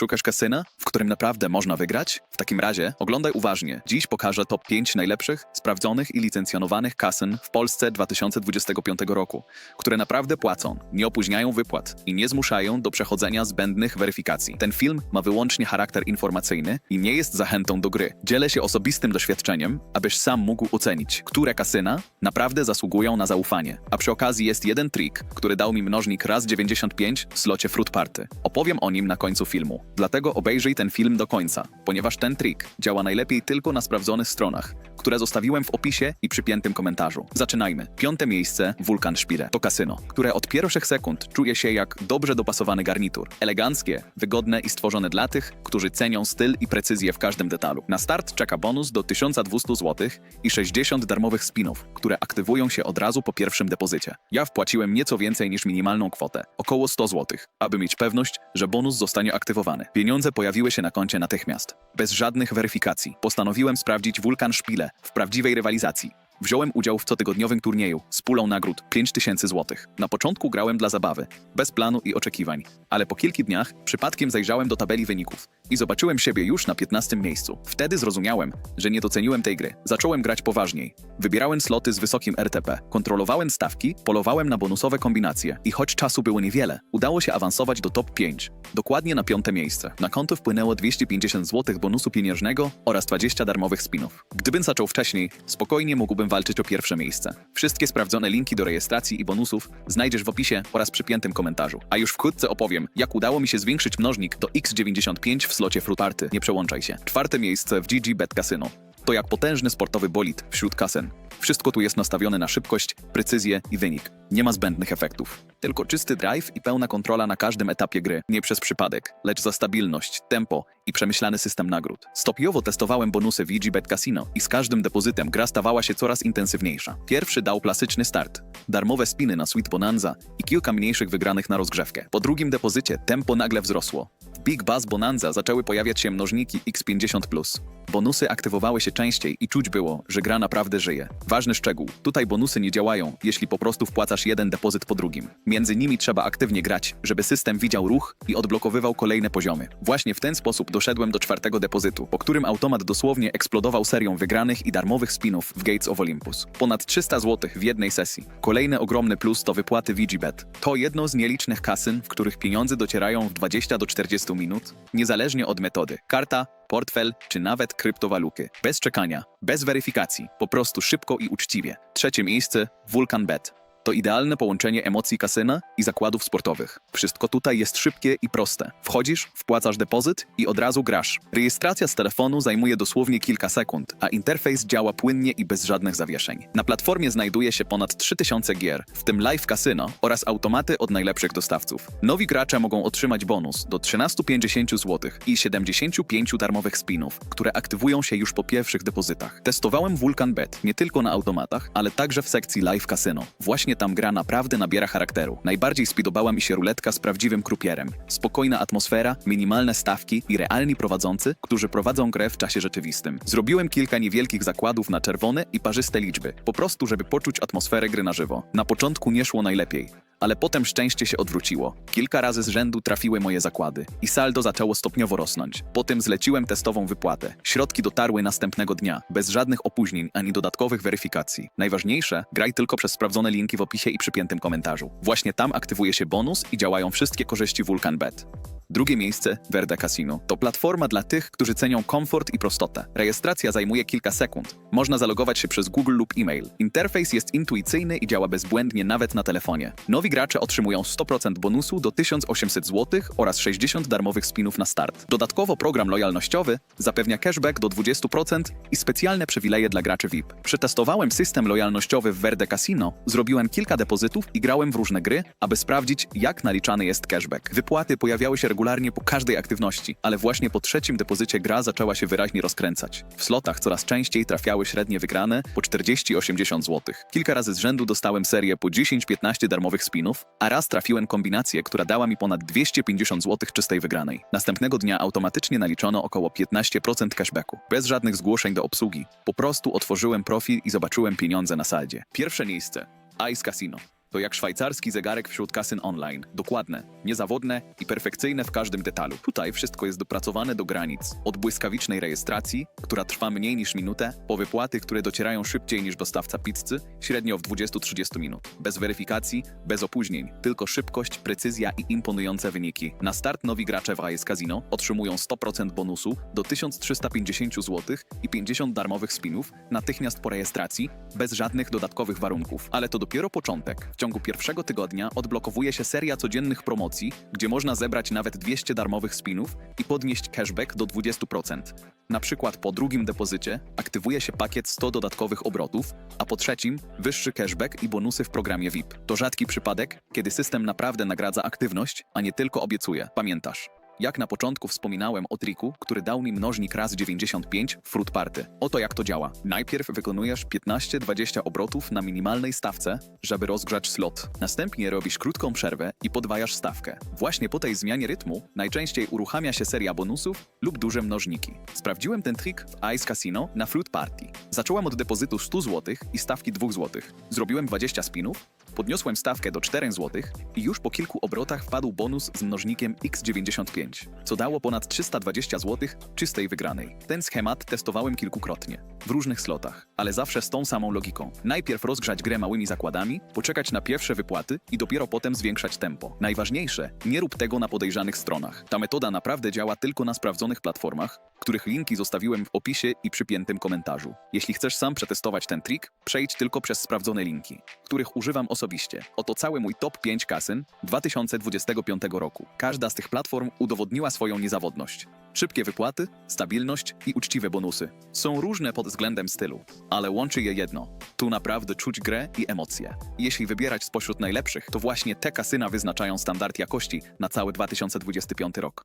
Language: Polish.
Szukasz kasyna, w którym naprawdę można wygrać? W takim razie oglądaj uważnie. Dziś pokażę top 5 najlepszych, sprawdzonych i licencjonowanych kasyn w Polsce 2025 roku, które naprawdę płacą, nie opóźniają wypłat i nie zmuszają do przechodzenia zbędnych weryfikacji. Ten film ma wyłącznie charakter informacyjny i nie jest zachętą do gry. Dzielę się osobistym doświadczeniem, abyś sam mógł ocenić, które kasyna naprawdę zasługują na zaufanie. A przy okazji jest jeden trik, który dał mi mnożnik raz 95 w slocie Fruit Party. Opowiem o nim na końcu filmu. Dlatego obejrzyj ten film do końca, ponieważ ten trik działa najlepiej tylko na sprawdzonych stronach, które zostawiłem w opisie i przypiętym komentarzu. Zaczynajmy. Piąte miejsce Vulkan Spire. To kasyno, które od pierwszych sekund czuje się jak dobrze dopasowany garnitur. Eleganckie, wygodne i stworzone dla tych, którzy cenią styl i precyzję w każdym detalu. Na start czeka bonus do 1200 zł i 60 darmowych spinów, które aktywują się od razu po pierwszym depozycie. Ja wpłaciłem nieco więcej niż minimalną kwotę, około 100 zł, aby mieć pewność, że bonus zostanie aktywowany. Pieniądze pojawiły się na koncie natychmiast, bez żadnych weryfikacji. Postanowiłem sprawdzić Vulkan Szpile w prawdziwej rywalizacji. Wziąłem udział w cotygodniowym turnieju z pulą nagród 5000 zł. Na początku grałem dla zabawy, bez planu i oczekiwań, ale po kilku dniach przypadkiem zajrzałem do tabeli wyników i zobaczyłem siebie już na 15 miejscu. Wtedy zrozumiałem, że nie doceniłem tej gry. Zacząłem grać poważniej. Wybierałem sloty z wysokim RTP, kontrolowałem stawki, polowałem na bonusowe kombinacje i choć czasu było niewiele, udało się awansować do top 5, dokładnie na piąte miejsce. Na konto wpłynęło 250 zł bonusu pieniężnego oraz 20 darmowych spinów. Gdybym zaczął wcześniej, spokojnie mógłbym walczyć o pierwsze miejsce. Wszystkie sprawdzone linki do rejestracji i bonusów znajdziesz w opisie oraz przypiętym komentarzu. A już wkrótce opowiem, jak udało mi się zwiększyć mnożnik do x95 w slocie Fruit Party. Nie przełączaj się. Czwarte miejsce w GG Bet Casino. To jak potężny sportowy bolid wśród kasyn. Wszystko tu jest nastawione na szybkość, precyzję i wynik. Nie ma zbędnych efektów. Tylko czysty drive i pełna kontrola na każdym etapie gry. Nie przez przypadek, lecz za stabilność, tempo i przemyślany system nagród. Stopniowo testowałem bonusy w EG Bet Casino i z każdym depozytem gra stawała się coraz intensywniejsza. Pierwszy dał klasyczny start, darmowe spiny na Sweet Bonanza i kilka mniejszych wygranych na rozgrzewkę. Po drugim depozycie tempo nagle wzrosło. Big Bass Bonanza zaczęły pojawiać się mnożniki X50+. Bonusy aktywowały się częściej i czuć było, że gra naprawdę żyje. Ważny szczegół. Tutaj bonusy nie działają, jeśli po prostu wpłacasz jeden depozyt po drugim. Między nimi trzeba aktywnie grać, żeby system widział ruch i odblokowywał kolejne poziomy. Właśnie w ten sposób doszedłem do czwartego depozytu, po którym automat dosłownie eksplodował serią wygranych i darmowych spinów w Gates of Olympus. Ponad 300 zł w jednej sesji. Kolejny ogromny plus to wypłaty VGBet. To jedno z nielicznych kasyn, w których pieniądze docierają w 20 do 40 minut, niezależnie od metody. Karta, portfel czy nawet kryptowaluty. Bez czekania, bez weryfikacji, po prostu szybko i uczciwie. Trzecie miejsce Vulcan Bet. To idealne połączenie emocji kasyna i zakładów sportowych. Wszystko tutaj jest szybkie i proste. Wchodzisz, wpłacasz depozyt i od razu grasz. Rejestracja z telefonu zajmuje dosłownie kilka sekund, a interfejs działa płynnie i bez żadnych zawieszeń. Na platformie znajduje się ponad 3000 gier, w tym live casino oraz automaty od najlepszych dostawców. Nowi gracze mogą otrzymać bonus do 1350 zł i 75 darmowych spinów, które aktywują się już po pierwszych depozytach. Testowałem Vulcan Bet nie tylko na automatach, ale także w sekcji live casino. Właśnie tam gra naprawdę nabiera charakteru. Najbardziej spodobała mi się ruletka z prawdziwym krupierem. Spokojna atmosfera, minimalne stawki i realni prowadzący, którzy prowadzą grę w czasie rzeczywistym. Zrobiłem kilka niewielkich zakładów na czerwone i parzyste liczby, po prostu żeby poczuć atmosferę gry na żywo. Na początku nie szło najlepiej, ale potem szczęście się odwróciło. Kilka razy z rzędu trafiły moje zakłady i saldo zaczęło stopniowo rosnąć. Potem zleciłem testową wypłatę. Środki dotarły następnego dnia, bez żadnych opóźnień ani dodatkowych weryfikacji. Najważniejsze, graj tylko przez sprawdzone linki w opisie i przypiętym komentarzu. Właśnie tam aktywuje się bonus i działają wszystkie korzyści Vulcan Bet. Drugie miejsce Verde Casino. To platforma dla tych, którzy cenią komfort i prostotę. Rejestracja zajmuje kilka sekund. Można zalogować się przez Google lub e-mail. Interfejs jest intuicyjny i działa bezbłędnie nawet na telefonie. Nowi gracze otrzymują 100% bonusu do 1800 zł oraz 60 darmowych spinów na start. Dodatkowo program lojalnościowy zapewnia cashback do 20% i specjalne przywileje dla graczy VIP. Przetestowałem system lojalnościowy w Verde Casino, zrobiłem kilka depozytów i grałem w różne gry, aby sprawdzić, jak naliczany jest cashback. Wypłaty pojawiały się regularnie po każdej aktywności, ale właśnie po trzecim depozycie gra zaczęła się wyraźnie rozkręcać. W slotach coraz częściej trafiały średnie wygrane po 40-80 zł. Kilka razy z rzędu dostałem serię po 10-15 darmowych spinów, a raz trafiłem kombinację, która dała mi ponad 250 zł czystej wygranej. Następnego dnia automatycznie naliczono około 15% cashbacku. Bez żadnych zgłoszeń do obsługi. Po prostu otworzyłem profil i zobaczyłem pieniądze na saldzie. Pierwsze miejsce. Ice Casino. To jak szwajcarski zegarek wśród kasyn online. Dokładne, niezawodne i perfekcyjne w każdym detalu. Tutaj wszystko jest dopracowane do granic. Od błyskawicznej rejestracji, która trwa mniej niż minutę, po wypłaty, które docierają szybciej niż dostawca pizzy, średnio w 20-30 minut. Bez weryfikacji, bez opóźnień, tylko szybkość, precyzja i imponujące wyniki. Na start nowi gracze w AES Casino otrzymują 100% bonusu do 1350 zł i 50 darmowych spinów natychmiast po rejestracji, bez żadnych dodatkowych warunków. Ale to dopiero początek. Ciągu pierwszego tygodnia odblokowuje się seria codziennych promocji, gdzie można zebrać nawet 200 darmowych spinów i podnieść cashback do 20%. Na przykład po drugim depozycie aktywuje się pakiet 100 dodatkowych obrotów, a po trzecim wyższy cashback i bonusy w programie VIP. To rzadki przypadek, kiedy system naprawdę nagradza aktywność, a nie tylko obiecuje. Pamiętasz? Jak na początku wspominałem o triku, który dał mi mnożnik raz 95 w Fruit Party. Oto jak to działa. Najpierw wykonujesz 15-20 obrotów na minimalnej stawce, żeby rozgrzać slot. Następnie robisz krótką przerwę i podwajasz stawkę. Właśnie po tej zmianie rytmu najczęściej uruchamia się seria bonusów lub duże mnożniki. Sprawdziłem ten trik w Ice Casino na Fruit Party. Zacząłem od depozytu 100 zł i stawki 2 zł. Zrobiłem 20 spinów, Podniosłem stawkę do 4 zł i już po kilku obrotach wpadł bonus z mnożnikiem x95, co dało ponad 320 zł czystej wygranej. Ten schemat testowałem kilkukrotnie, w różnych slotach, ale zawsze z tą samą logiką. Najpierw rozgrzać grę małymi zakładami, poczekać na pierwsze wypłaty i dopiero potem zwiększać tempo. Najważniejsze, nie rób tego na podejrzanych stronach. Ta metoda naprawdę działa tylko na sprawdzonych platformach, których linki zostawiłem w opisie i przypiętym komentarzu. Jeśli chcesz sam przetestować ten trik, przejdź tylko przez sprawdzone linki, których używam osobiście. Oto cały mój top 5 kasyn 2025 roku. Każda z tych platform udowodniła swoją niezawodność. Szybkie wypłaty, stabilność i uczciwe bonusy. Są różne pod względem stylu, ale łączy je jedno. Tu naprawdę czuć grę i emocje. Jeśli wybierać spośród najlepszych, to właśnie te kasyna wyznaczają standard jakości na cały 2025 rok.